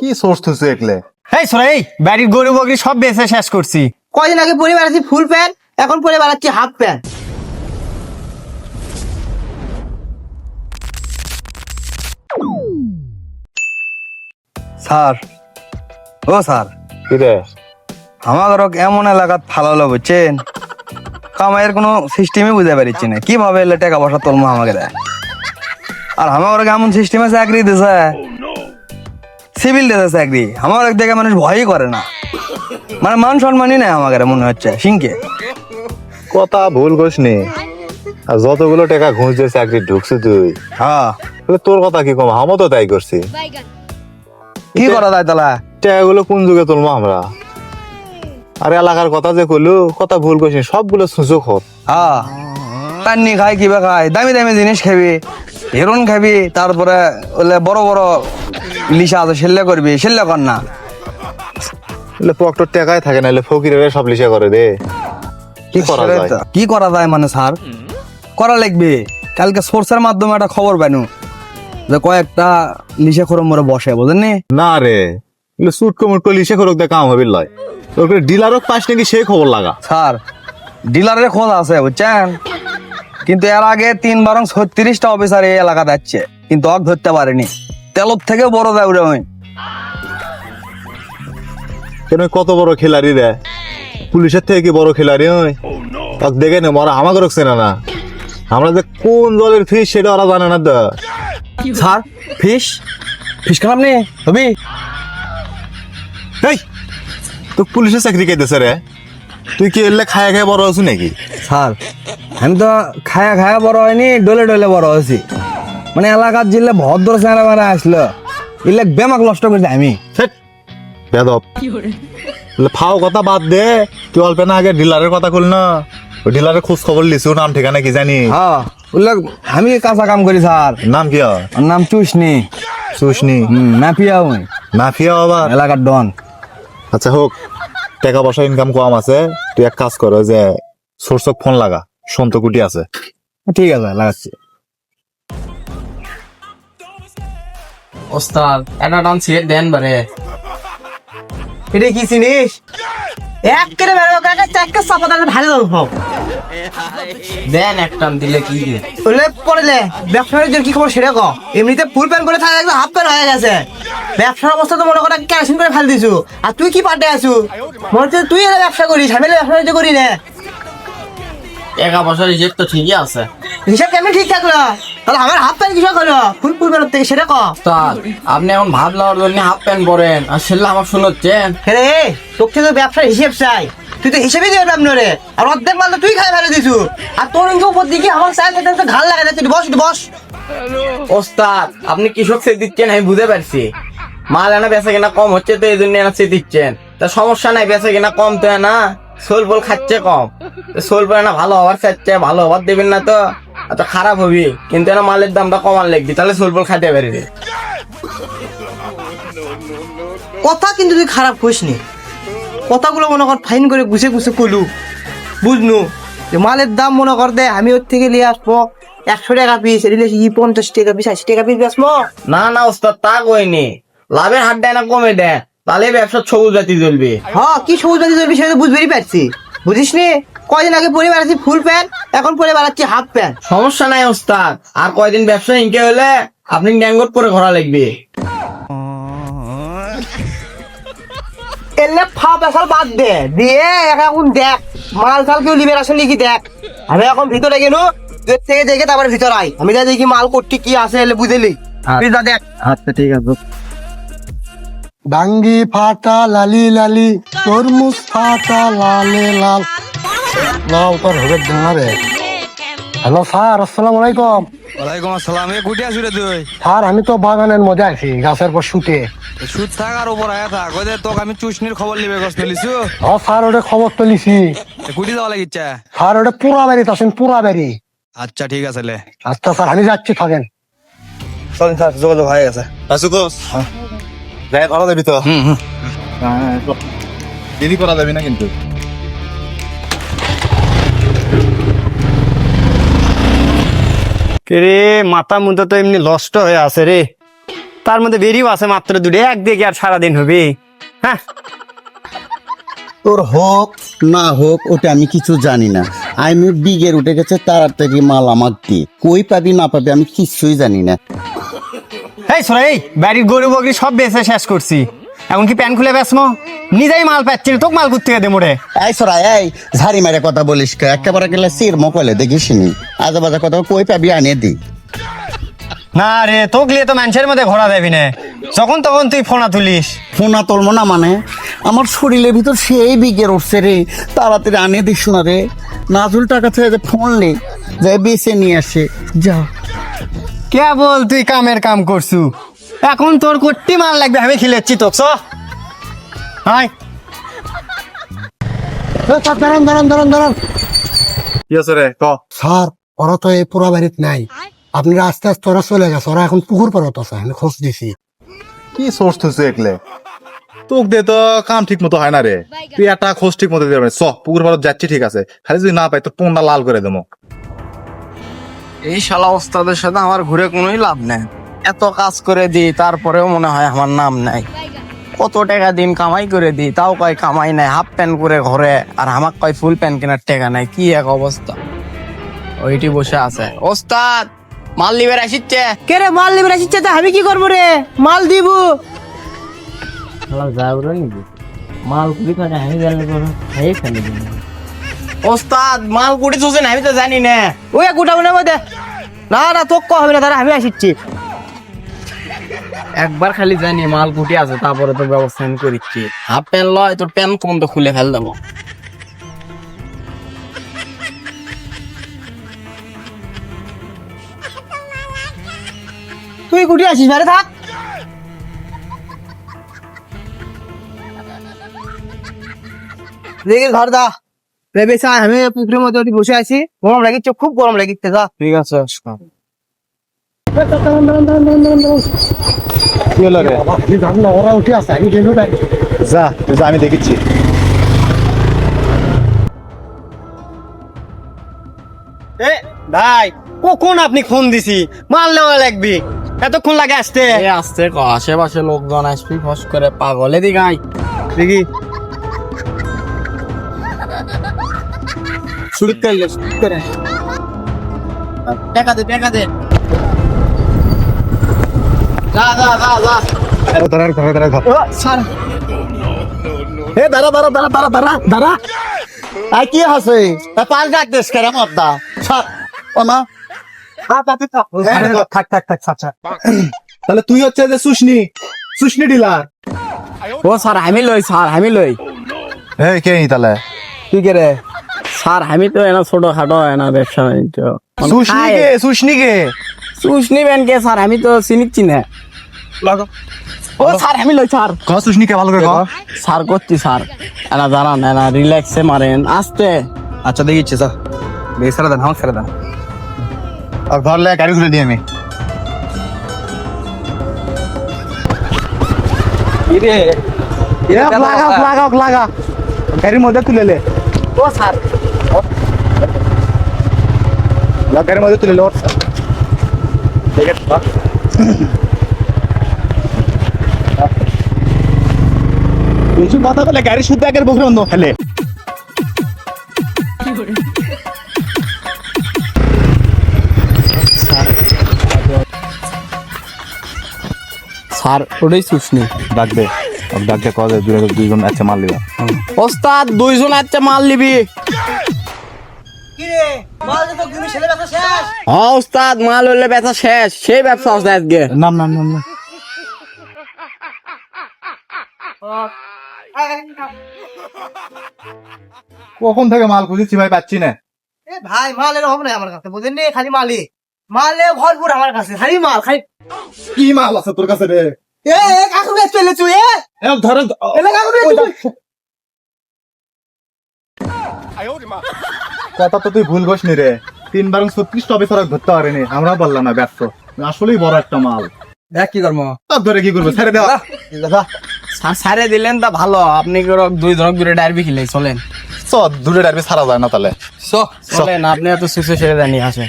কি সোর্স থুসু একলে এই সোরাই বাড়ির গরু বকরি সব বেচে শেষ করছি। কয়দিন আগে পরে বেড়াচ্ছি ফুল প্যান্ট এখন পরে বেড়াচ্ছি হাফ প্যান্ট স্যার ও স্যার। কি রে আমার এমন এলাকাত ফালালো বুঝছেন? কামাইয়ের কোনো সিস্টেমই বুঝতে পারছি না। কীভাবে এলে টাকা পয়সা তুলবো আমাকে দেয় আর আমার এমন সিস্টেমে চাকরি দিছে? সিভিল দিছে চাকরি। আমার এক দেখে মানুষ ভয়ই করে না। মানে মান সম্মানই নেই আমাকে মনে হচ্ছে সিংকে। কথা ভুল করিস নি। আর যতগুলো টাকা ঘুষ দিয়ে চাকরি ঢুকছি তুই। হ্যাঁ। তোর কথা কি কম? আমও তো তাই করছি। কি করা যায় তালা টাকাগুলো কোন যুগে তুলবো আমরা? আর এলাকার কথা যে কইলু কথা ভুল করিস সবগুলো সুযোগ হোক। হ্যাঁ। পান্নি খাই কিবা খাই দামি দামি জিনিস খাবি হেরোন খাবি তারপরে বড় বড় লিসা আছে সেল্লে করবি? সেল্লে কর না। এলে পকেটর টাকাই থাকে না ফকিরের সব লিসা করে দে। কি করা যায়। কি করা যায় মানে স্যার? করা লাগবে। কালকে সোর্সের মাধ্যমে একটা খবর পাইনু যে কয়েকটা লিসে খরম মরে বসে বুঝেননি না? রে। এলে সুট কমুট করে লিসে করুক দে কাম হবে লয় তোর ডিলারও পাস নাকি সে খবর লাগা। স্যার ডিলারের খোঁজ আছে বুঝছেন? কিন্তু এর আগে তিন বারং ছত্রিশটা অফিসার এই এলাকা যাচ্ছে কিন্তু অক ধরতে পারেনি। তেলত থেকে বড় দেয় ওরে কেন কত বড় খেলাড়ি রে? পুলিশের থেকে কি বড় খেলাড়ি ওই তাক দেখে নে মরা আমাকে রকছে না না। আমরা যে কোন দলের ফিস সেটা ওরা জানে না তো। স্যার ফিস ফিস খারাপ নেই হবি এই তো পুলিশের চাকরি কে দেছে রে। তুই কি এলে খায়া খায়া বড় আছো নাকি? স্যার আমি তো খায়া খায়া বড় হয়নি ডলে ডলে বড় হয়েছি। মানে এলাকার জিল্লে ভদ্র চেহারা মারা আসলো। ইলে বেমাক নষ্ট করছে আমি। বেদব। ফাও কথা বাদ দে তুই অল্প না আগে ডিলারের কথা কল না। ওই ডিলারের খোঁজ খবর লিসু নাম ঠিকানা কি জানি? হ্যাঁ উল্লেখ আমি কাঁচা কাম করি স্যার। নাম কি নাম চুষনি। হুম মাফিয়া ওই মাফিয়া আবার? এলাকার ডন। আচ্ছা হোক টাকা পয়সা ইনকাম কম আছে। তুই এক কাজ কর যে সোর্সক ফোন লাগা সন্তকুটি আছে। ঠিক আছে লাগাচ্ছি। ওস্তাদ ডান সিগারেট দেন বারে। এটা কি জিনিস? এক করে বেরো কাকা ভালো হোক দেন একটান দিলে কি ওলে পড়লে ব্যবসার জন্য কি খবর সেটা কো? এমনিতে ফুল প্যান্ট করে থাকে একদম হাফ প্যান্ট হয়ে গেছে। ব্যবসার অবস্থা তো মনে কর কেরাসিন করে ফেল দিছু। আর তুই কি পাল্টে আছু? মনে হচ্ছে তুই এলা ব্যবসা করিস আমি ব্যবসা বাণিজ্য করি না। টাকা পয়সার হিসেব তো ঠিকই আছে। হিসাব কেমনি ঠিক থাকল? তাহলে আমার হাফ প্যান্ট কিসব হলো ফুল থেকে সেটা কো। আপনি এখন ভাত লওয়ার জন্য হাফ প্যান্ট পরেন। আর আমার শুনোচ্ছেন রে তোর থেকে তো ব্যবসার হিসেব চাই। তুই তো হিসেবে দিয়ে পারবি না রে আর অর্ধেক মাল তো তুই খাই ফেলে দিছু। আর তোর ইনকে উপর দিকে আমার চাই খেতে তো ঘাল লাগা যাচ্ছে বস বস। ওস্তাদ আপনি কৃষক সে দিচ্ছেন আমি বুঝতে পারছি। মাল এনা বেচা কিনা কম হচ্ছে তো এই জন্য এনা সে দিচ্ছেন। তা সমস্যা নাই বেচা কিনা কম তো না সোল বল খাচ্ছে কম। সোল বল না ভালো হওয়ার চাচ্ছে ভালো হওয়ার দেবেন না তো। এত খারাপ হবি কিন্তু এনা মালের দামটা কমান লাগবি তাহলে সোল বল খাইতে পারবি। কথা কিন্তু তুই খারাপ করিসনি কথাগুলো মনে কর ফাইন করে গুছে গুছে কলু। বুঝনু? যে মালের দাম মনে কর দে আমি ওর থেকে নিয়ে আসব একশো টাকা পিস এদিকে ই পঞ্চাশ টাকা পিস আশি টাকা পিস বেসবো না না ওস্তাদ তা কইনি লাভের হাত দেয় না কমে দেয় তাহলে ব্যবসা সবুজ জাতি চলবে হ্যাঁ কি সবুজ জাতি চলবি সেটা বুঝবেই পারছি। বুঝিস নি? কয়দিন আগে পরে বেড়াচ্ছি ফুল প্যান্ট এখন পরে বেড়াচ্ছি হাফ প্যান্ট সমস্যা নাই ওস্তাদ আর কয়দিন ব্যবসা ইনকে হলে আপনি ড্যাঙ্গট করে ঘোরা লাগবে এলে ফা পেশাল বাদ দে। দিয়ে এখন দেখ মাল টাল কেউ লিবের আসলে কি দেখ। আমি এখন ভিতরে গেল দূর থেকে দেখে তারপরে ভিতর আই আমি যা দেখি মাল করতে কি আছে এলে বুঝলি তুই যা দেখ। আচ্ছা ঠিক আছে। ডাঙ্গি ফাটা লালি লালি তরমুজ ফাটা লালে লাল। লাল তোর হবে ডাঙা রে হ্যালো স্যার আসসালামু আলাইকুম। ওয়ালাইকুম আসসালাম। এ কুটি আছি রে তুই? স্যার আমি তো বাগানের মধ্যে আছি গাছের পর শুতে। সুদ থাক আর উপর আয়া থাক। ওই তোকে আমি চুষনির খবর লিবে গছ লিছু হ স্যার ওটা খবর তো লিছি। কুটি যাওয়া লাগিচ্ছে স্যার ওটা পুরা বাড়ি আছেন পুরা বাড়ি। আচ্ছা ঠিক আছে লে। আচ্ছা স্যার আমি যাচ্ছি থাকেন। চল স্যার যোগাযোগ হয়ে গেছে। আসু কোস যাই করা যাবি তো? হুম হুম। দেরি করা যাবি না কিন্তু। রে মাথা মুথা তো এমনি নষ্ট হয়ে আছে রে। তার মধ্যে বেরিয়েও আছে মাত্র দুটো এক দিকে আর সারাদিন হবে। হ্যাঁ। তোর হোক না হোক ওটা আমি কিছু জানি না। আমি বিগের উঠে গেছে তাড়াতাড়ি মাল আমাক। দি কই পাবি না পাবি আমি কিছুই জানি না। এই সোরা এই বাড়ির গরু বকরি সব বেচে শেষ করছি। এখন কি প্যান খুলে বেসমো নিজেই মাল পাচ্ছি তোকে মাল করতে গেছে মোড়ে এই সরা এই ঝাড়ি মেরে কথা বলিস কে? একেবারে গেলে সির মকলে দেখিস নি? আজে বাজে কথা কই পাবি আনে দি? না রে তোকে লিয়ে তো মানুষের মধ্যে ঘোরা দেবি না। যখন তখন তুই ফোনা তুলিস। ফোনা তুলবো না মানে? আমার শরীরের ভিতর সেই বিগের উঠছে রে। তাড়াতাড়ি আনে দিস না রে। নাজুল টাকা থেকে যে ফোন লে যে বেছে নিয়ে আসে যা। কেবল তুই কামের কাম করছু। এখন তোর কোটি মাল লাগবে আমি খেলেছি তোক চ। হাই। এ, স্যার, দাঁড়ান দাঁড়ান দাঁড়ান দাঁড়ান। কি আছে রে ক? স্যার ওরা তো এই পুরা বাড়িতে নাই। আপনারা আস্তে আস্তে ওরা চলে গেছে ওরা এখন পুকুর পারত আছে আমি খোঁজ দিছি কি সোর্স একলে তোক দে তো কাম ঠিক মতো হয় না রে। তুই একটা খোঁজ ঠিক মতো দিতে চ পুকুর পাড়ত যাচ্ছি ঠিক আছে। খালি যদি না পাই তো পোনটা লাল করে দেবো। এই শালা ওস্তাদের সাথে আমার ঘুরে কোনোই লাভ নেই। এত কাজ করে দিই তারপরেও মনে হয় আমার নাম নাই। কত টাকা দিন কামাই করে দিই তাও কয় কামাই নাই হাফ প্যান্ট করে ঘরে আর আমাক কয় ফুল প্যান্ট কেনার টাকা নাই কি এক অবস্থা। ওইটি বসে আছে। ওস্তাদ মাল লিবের আসিচ্ছে? কে রে মাল নিবে আসিচ্ছে? তা আমি কি করব রে? মাল দিব। ওস্তাদ মাল কুড়ি চলছেন আমি তো জানি না। ওই গোটা মনে মধ্যে। না না তোক ক হবে না তারা আমি আসিচ্ছি। একবার খালি জানি মাল কুটি আছে তারপরে তো ব্যবস্থা আমি করিচ্ছি। হাফ প্যান্ট লয় তোর প্যান্ট পর্যন্ত খুলে ফেল দেবো? তুই কুটি আসিস বারে থাক। দেখি ঘর দা। ভেবেছে আমি পুকুরের মধ্যে বসে আছি। গরম লাগিচ্ছে খুব গরম লাগিচ্ছে যা। ঠিক আছে কি হলো রে আপনি জানেন না, ওরা উঠে আছে আমি গেলু নাই যা তুই যা, আমি দেখিচ্ছি এ ভাই কখন আপনি ফোন দিছি? মাল নেওয়া লাগবে। এতক্ষণ লাগে আসতে। এ আসতে ক আশেপাশে লোকজন আসবি ফস করে পাগলে। দি গাই দেখি। শুরু করলে শুরু করে টাকা দে টাকা দে যা যা যা যা দাঁড়া দাঁড়া দাঁড়া দাঁড়া এ দাঁড়া দাঁড়া দাঁড়া দাঁড়া দাঁড়া দাঁড়া আই কি আছে পাল ডাক দেশ করে মদ্দা ছাড় ও না থাক থাক থাক আচ্ছা তাহলে তুই হচ্ছে যে সুশনি সুশনি ডিলার ও স্যার আমি লই স্যার আমি লই এই কে নি তাহলে কি করে স্যার আমি তো এনা ছোট খাটো এনা ব্যবসা বাণিজ্য সুশনি কে সুশনি কে সুশনি ব্যান কে স্যার আমি তো চিনিচ্ছি না ও স্যার আমি লই স্যার। ক সুশনি কে ভালো করে ক স্যার করছি স্যার। এনা দাঁড়ান এনা রিল্যাক্সে মারেন আস্তে। আচ্ছা দেখিচ্ছে স্যার দেখি ছেড়ে দেন আমাকে ছেড়ে দেন। আর ঘর লে গাড়ি খুলে দিই আমি। লাগা লাগা লাগা। গাড়ির মধ্যে তুলে লে। ও স্যার। গাড়ির মধ্যে তুলে লো কিছু কথা বলে গাড়ি শুদ্ধ একের বকরে অন্য ফেলে স্যার ওটাই সুশনি ডাকবে। ডাকবে কবে দুজন আচ্ছা মাল লিবা ওস্তাদ দুইজন আচ্ছা মাল নিবি। হ্যাঁ ওস্তাদ মাল হলে ব্যবসা শেষ। সেই ব্যবসা আছে আজকে। নাম নাম নাম নাম। কখন থেকে মাল খুঁজেছি ভাই পাচ্ছি না। এ ভাই মাল এরকম নাই আমার কাছে বুঝেন নি? খালি মালই। মালে ভরপুর আমার কাছে খালি মাল খালি কি মাল আছে তোর কাছে রে? এ কাকু বেশ চলে তুই এ। ধরে এলে কাকু বেশ কথা তো তুই ভুল বসনি রে। তিনবার ছত্রিশ অফিসার ধরতে পারেনি আমরা বললাম না ব্যস্ত। আসলেই বড় একটা মাল। দেখ কি করব। ধরে কি করব ছেড়ে দেওয়া সারে দিলেন তা ভালো। আপনি দুই ধরক দূরে ডারবি খেলে চলেন। চ দূরে ডারবি সারা যায় না তাহলে। চলেন আপনি এত সুসে ছেড়ে দেন আসে